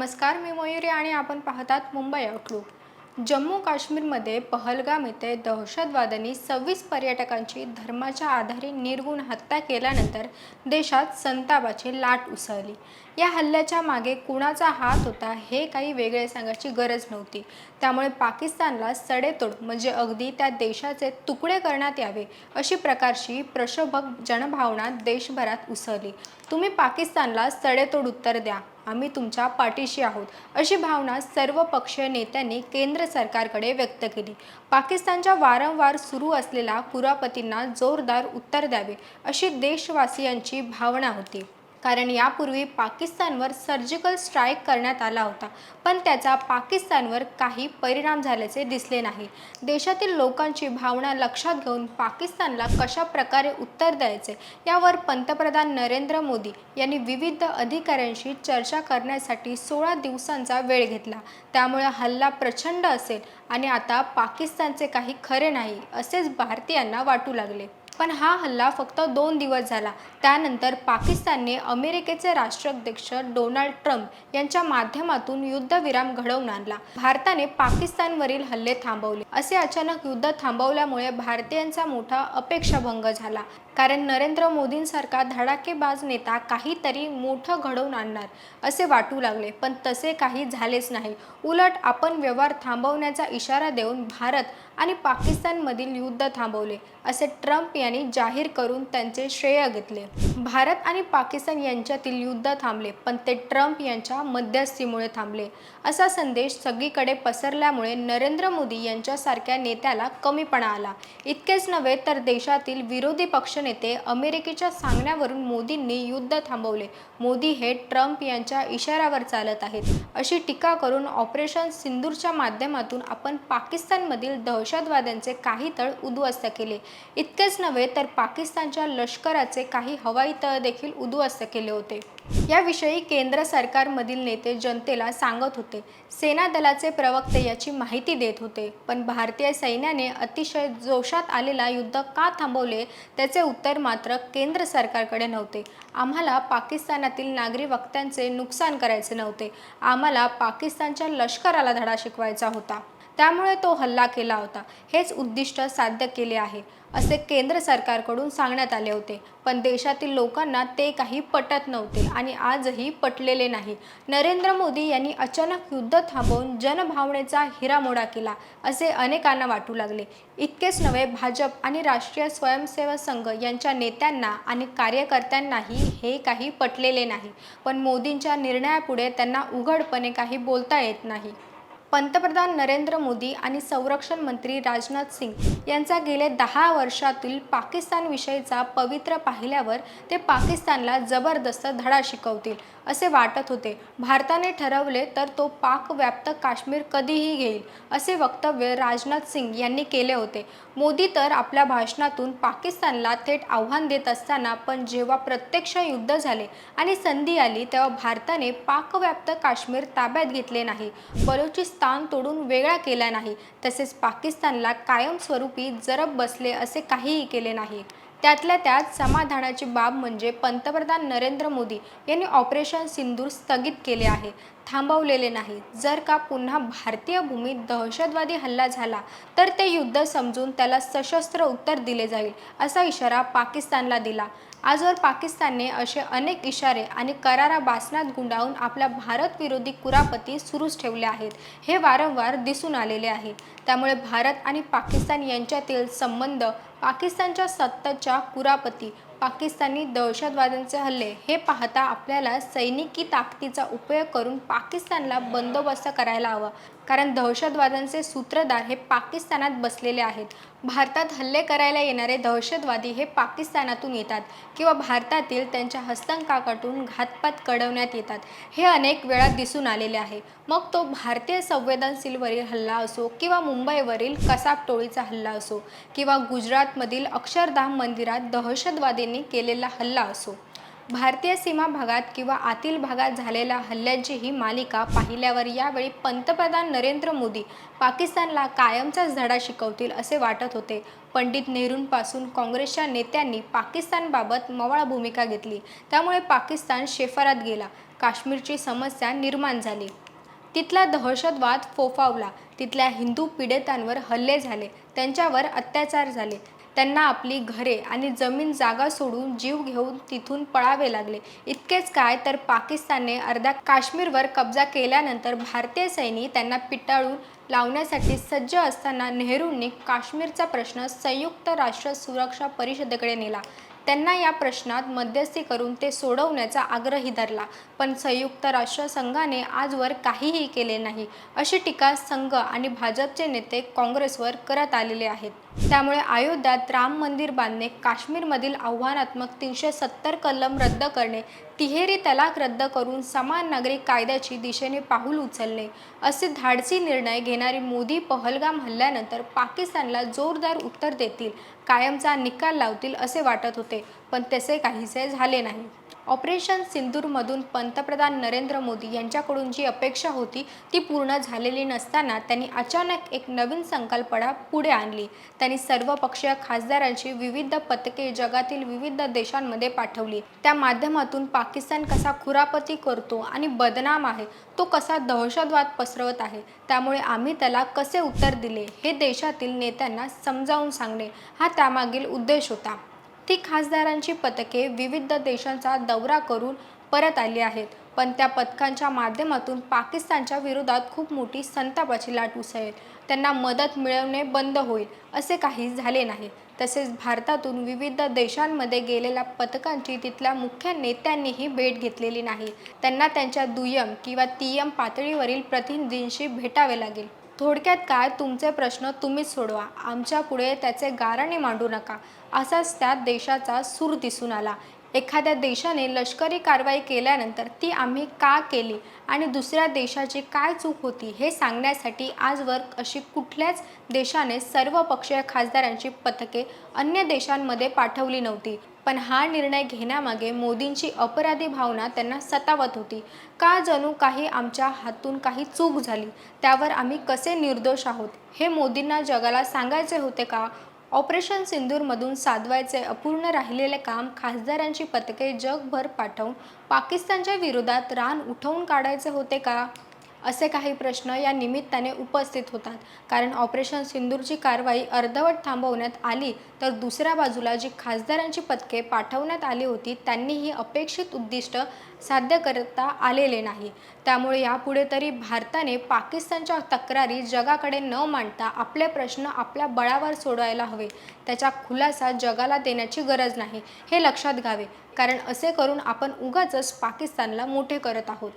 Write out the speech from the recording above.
नमस्कार मी मयुरी आणि आपण पाहतात मुंबई आउटलुक जम्मू काश्मीरमध्ये पहलगाम येथे दहशतवाद्यांनी सव्वीस पर्यटकांची धर्माच्या आधारे निर्गुण हत्या केल्यानंतर देशात संतापाची लाट उसळली. या हल्ल्याच्या मागे कुणाचा हात होता हे काही वेगळे सांगायची गरज नव्हती. त्यामुळे पाकिस्तानला सडेतोड म्हणजे अगदी त्या देशाचे तुकडे करण्यात यावे अशी प्रकारची प्रक्षोभक जनभावना देशभरात उसळली. तुम्ही पाकिस्तानला सडेतोड उत्तर द्या. आम्ही तुमच्या पाठीशी आहोत अशी भावना सर्व पक्षीय नेत्यांनी केंद्र सरकारकडे व्यक्त केली. पाकिस्तानच्या वारंवार सुरू असलेल्या कुरापतींना जोरदार उत्तर द्यावे अशी देशवासियांची भावना होती. कारण यापूर्वी पाकिस्तानवर सर्जिकल स्ट्राईक करण्यात आला होता. पण त्याचा पाकिस्तानवर काही परिणाम झाल्याचे दिसले नाही. देशातील लोकांची भावना लक्षात घेऊन पाकिस्तानला कशा प्रकारे उत्तर द्यायचे यावर पंतप्रधान नरेंद्र मोदी यांनी विविध अधिकाऱ्यांशी चर्चा करण्यासाठी सोळा दिवसांचा वेळ घेतला. त्यामुळे हल्ला प्रचंड असेल आणि आता पाकिस्तानचे काही खरे नाही असेच भारतीयांना वाटू लागले. पण हा हल्ला फक्त दोन दिवस झाला. त्यानंतर पाकिस्तानने अमेरिकेचे राष्ट्राध्यक्ष डोनाल्ड ट्रम्प यांच्या माध्यमातून युद्धविराम घडवून आणला. भारताने पाकिस्तानवरील हल्ले थांबवले. असे अचानक युद्ध थांबवल्यामुळे भारतीयांचा मोठा अपेक्षाभंग झाला. कारण नरेंद्र मोदींसारखा धडाकेबाज नेता काहीतरी मोठं घडवून आणणार असे वाटू लागले. पण तसे काही झालेच नाही. उलट आपण व्यवहार थांबवण्याचा इशारा देऊन भारत आणि पाकिस्तानमधील युद्ध थांबवले असे ट्रम्प यांनी जाहीर करून त्यांचे श्रेय घेतले. भारत आणि पाकिस्तान यांच्यातील युद्ध थांबले पण ते ट्रम्प यांच्या मध्यस्थीमुळे थांबले. असा संदेश सगळीकडे पसरल्यामुळे नरेंद्र मोदी यांच्यासारख्या नेत्याला कमीपणा आला. इतकेच नव्हे तर देशातील विरोधी नेते अमेरिकेच्या सांगण्यावरून मोदींनी युद्ध थांबवले. मोदी हे ट्रम्प यांच्या इशाऱ्यावर चालत आहेत. अशी टीका करून ऑपरेशन सिंदूरच्या माध्यमातून आपण पाकिस्तानमधील दहशतवाद्यांचे काही तळ उद्ध्वस्त केले. इतकेच नव्हे तर पाकिस्तानच्या लष्कराचे काही हवाई तळ देखील उद्ध्वस्त केले होते. याविषयी केंद्र सरकारमधील नेते जनतेला सांगत होते. सेना दलाचे प्रवक्ते याची माहिती देत होते. पण भारतीय सैन्याने अतिशय जोशात आलेला युद्ध का थांबवले त्याचे उत्तर मात्र केंद्र सरकारकडे नव्हते. आम्हाला पाकिस्तानातील नागरी वक्त्यांचे नुकसान करायचे नव्हते. आम्हाला पाकिस्तानच्या लष्कराला धडा शिकवायचा होता. त्यामुळे तो हल्ला केला होता. हेच उद्दिष्ट साध्य केले आहे असे केंद्र सरकारकडून सांगण्यात आले होते. पण देशातील लोकांना ते काही पटत नव्हते आणि आजही पटलेले नाही. नरेंद्र मोदी यांनी अचानक युद्ध थांबवून जनभावनेचा हिरामोडा केला असे अनेकांना वाटू लागले. इतकेच नव्हे भाजप आणि राष्ट्रीय स्वयंसेवक संघ यांच्या नेत्यांना आणि कार्यकर्त्यांनाही हे काही पटलेले नाही. पण मोदींच्या निर्णयापुढे त्यांना उघडपणे काही बोलता येत नाही. पंतप्रधान नरेंद्र मोदी आणि संरक्षण मंत्री राजनाथ सिंग यांचा गेले दहा वर्षातील पाकिस्तानविषयीचा पवित्र पाहिल्यावर ते पाकिस्तानला जबरदस्त धडा शिकवतील. असे वाटत होते. भारताने ठरवले तर तो पाकव्याप्त काश्मीर कधीही घेईल असे वक्तव्य राजनाथ सिंग यांनी केले होते. मोदी तर आपल्या भाषणातून पाकिस्तानला थेट आव्हान देत असताना पण जेव्हा प्रत्यक्ष युद्ध झाले आणि संधी आली तेव्हा भारताने पाकव्याप्त काश्मीर ताब्यात घेतले नाही. बलुचिस्तान तोडून वेगळा केला नाही. तसेच पाकिस्तानला कायमस्वरूपी जरब बसले असे काहीही केले नाही. त्यातल्या त्यात समाधानाची बाब म्हणजे पंतप्रधान नरेंद्र मोदी यांनी ऑपरेशन सिंदूर स्थगित केले आहे. थांबवलेले नाही. जर का पुन्हा भारतीय भूमीत दहशतवादी हल्ला झाला तर ते युद्ध समजून त्याला सशस्त्र उत्तर दिले जाईल असा इशारा पाकिस्तानला दिला. आजवर पाकिस्तानने असे अनेक इशारे आणि करारा बासनात गुंडाळून आपल्या भारत विरोधी कुरापती सुरूच ठेवले आहेत. हे वारंवार दिसून आलेले आहे. त्यामुळे भारत आणि पाकिस्तान यांच्यातील संबंध पाकिस्तानच्या सत्ताच्या कुरापती पाकिस्तानी दहशतवाद्यांचे हल्ले हे पाहता आपल्याला सैनिकी ताकदीचा उपयोग करून पाकिस्तानला बंदोबस्त करायला हवा. कारण दहशतवाद्यांचे सूत्रधार हे पाकिस्तानात बसलेले आहेत. भारतात हल्ले करायला येणारे दहशतवादी हे पाकिस्तानातून येतात किंवा भारतातील त्यांच्या हस्तंकाकातून घातपात कळवण्यात येतात. हे अनेक वेळा दिसून आलेले आहे. मग तो भारतीय संवेदनशीलवरील हल्ला असो किंवा मुंबईवरील कसाब टोळीचा हल्ला असो किंवा गुजरातमधील अक्षरधाम मंदिरात दहशतवादींनी केलेला हल्ला असो. भारतीय सीमा भागात किंवा आतील भागात झालेल्या हल्ल्यांची ही मालिका पाहिल्यावर यावेळी पंतप्रधान नरेंद्र मोदी पाकिस्तानला कायमचाच धडा शिकवतील असे वाटत होते. पंडित नेहरूंपासून काँग्रेसच्या नेत्यांनी पाकिस्तानबाबत मवाळ भूमिका घेतली. त्यामुळे पाकिस्तान शेफारात गेला. काश्मीरची समस्या निर्माण झाली. तिथला दहशतवाद फोफावला. तिथल्या हिंदू पीडितांवर हल्ले झाले. त्यांच्यावर अत्याचार झाले. त्यांना आपली घरे आणि जमीन जागा सोडून जीव घेऊन तिथून पळावे लागले. इतकेच काय तर पाकिस्तानने अर्ध्या काश्मीरवर कब्जा केल्यानंतर भारतीय सैनिक त्यांना पिटाळून लावण्यासाठी सज्ज असताना नेहरूंनी काश्मीरचा प्रश्न संयुक्त राष्ट्र सुरक्षा परिषदेकडे नेला. त्यांना या प्रश्नात मध्यस्थी करून ते सोडवण्याचा आग्रही धरला. पण संयुक्त राष्ट्र संघाने आजवर काहीही केले नाही अशी टीका संघ आणि भाजपचे नेते काँग्रेसवर करत आलेले आहेत. त्यामुळे अयोध्यात राम मंदिर बांधणे काश्मीरमधील आव्हानात्मक तीनशे सत्तर कलम रद्द करणे तिहेरी तलाक रद्द करून समान नागरिक कायद्याची दिशेने पाऊल उचलणे असे धाडसी निर्णय घेणारी मोदी पहलगाम हल्ल्यानंतर पाकिस्तानला जोरदार उत्तर देतील कायमचा निकाल लावतील असे वाटत होते पण तसे काहीसे झाले नाही. ऑपरेशन सिंदूरमधून पंतप्रधान नरेंद्र मोदी यांच्याकडून जी अपेक्षा होती ती पूर्ण झालेली नसताना त्यांनी अचानक एक नवीन संकल्पना पुढे आणली. त्यांनी सर्व पक्षीय खासदारांची विविध पथके जगातील विविध देशांमध्ये पाठवली. त्या माध्यमातून पाकिस्तान कसा खुरापती करतो आणि बदनाम आहे तो कसा दहशतवाद पसरवत आहे त्यामुळे आम्ही त्याला कसे उत्तर दिले हे देशातील नेत्यांना समजावून सांगणे हा त्यामागील उद्देश होता. ती खासदारांची पथके विविध देशांचा दौरा करून परत आली आहेत. पण त्या पथकांच्या माध्यमातून पाकिस्तानच्या विरोधात खूप मोठी संतापाची लाट उसळेल. त्यांना मदत मिळवणे बंद होईल असे काही झाले नाही. तसेच भारतातून विविध देशांमध्ये गेलेल्या पथकांची तिथल्या मुख्य नेत्यांनीही भेट घेतलेली नाही. त्यांना त्यांच्या दुय्यम किंवा तियम पातळीवरील प्रतिनिधींशी भेटावे लागेल. थोडक्यात काय तुमचे प्रश्न तुम्हीच सोडवा. आमच्या पुढे त्याचे गाराणे मांडू नका. असाच त्या देशाचा सूर दिसून आला. एखाद्या देशाने लष्करी कारवाई केल्यानंतर ती आम्ही का केली आणि दुसऱ्या देशाची काय चूक होती हे सांगण्यासाठी आजवर अशी कुठल्याच देशाने सर्व पक्षीय खासदारांची पथके अन्य देशांमध्ये पाठवली नव्हती. पण हा निर्णय घेण्यामागे मोदींची अपराधी भावना त्यांना सतावत होती. का जणू काही आमच्या हातून काही चूक झाली? त्यावर आम्ही कसे निर्दोष आहोत? हे मोदींना जगाला सांगायचे होते का? ऑपरेशन सिंदूरमधून साधवायचे अपूर्ण राहिलेले काम खासदारांची पथके जगभर पाठवून पाकिस्तानच्या विरोधात रान उठवून काढायचे होते का? असे काही प्रश्न या निमित्ताने उपस्थित होतात. कारण ऑपरेशन सिंदूरची कारवाई अर्धवट थांबवण्यात आली तर दुसऱ्या बाजूला जी खासदारांची पथके पाठवण्यात आली होती त्यांनीही अपेक्षित उद्दिष्ट साध्य करता आलेले नाही. त्यामुळे यापुढे तरी भारताने पाकिस्तानच्या तक्रारी जगाकडे न मांडता आपले प्रश्न आपल्या बळावर सोडवायला हवे. त्याचा खुलासा जगाला देण्याची गरज नाही हे लक्षात घ्यावे. कारण असे करून आपण उगाचच पाकिस्तानला मोठे करत आहोत.